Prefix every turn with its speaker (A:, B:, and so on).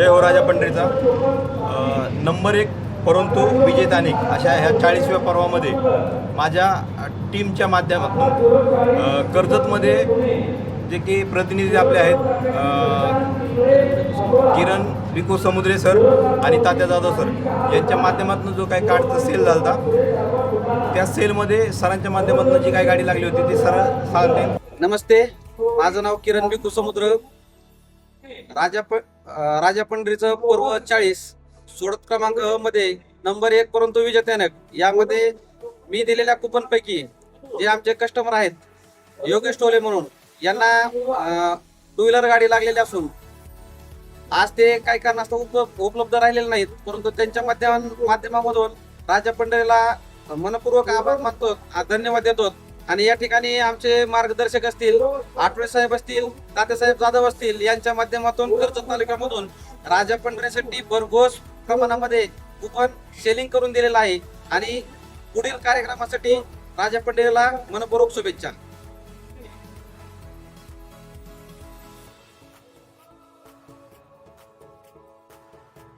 A: जय हो राजा पंढरीचा. नंबर एक परंतु विजेतानिक अशा ह्या चाळीसव्या पर्वामध्ये माझ्या टीमच्या माध्यमातून कर्जतमध्ये जे की प्रतिनिधी आपले आहेत किरण विको समुद्रे सर आणि तात्या जाधव सर यांच्या माध्यमातून जो काही कार्डचा सेल झाला होता त्या सेलमध्ये सरांच्या माध्यमातून जी काही गाडी लागली होती ती सर सांगते
B: नमस्ते माझं नाव किरण विकू समुद्र. राजा प राजा पंढरीचं पूर्व चाळीस सोडत क्रमांकमध्ये नंबर एक परंतु विजेत्यानक. यामध्ये मी दिलेल्या कुपन पैकी जे आमचे कस्टमर आहेत योगेश टोले म्हणून यांना टू व्हीलर गाडी लागलेली असून आज ते काही कारणास्तव उपलब्ध उपलब्ध राहिलेले नाहीत परंतु त्यांच्या माध्यम माध्यमामधून राजा पंढरीला मनपूर्वक आभार मानतो धन्यवाद देतो. आणि या ठिकाणी आमचे मार्गदर्शक असतील आठवडे साहेब असतील तात्यासाहेब जाधव असतील यांच्या माध्यमातून कर्जत तालुक्यामधून राजा पंढरेसाठी भरघोस प्रमाणामध्ये कुपन सेलिंग करून दिलेलं आहे. आणि पुढील कार्यक्रमासाठी राजा पंढरीला मनपूर्वक शुभेच्छा.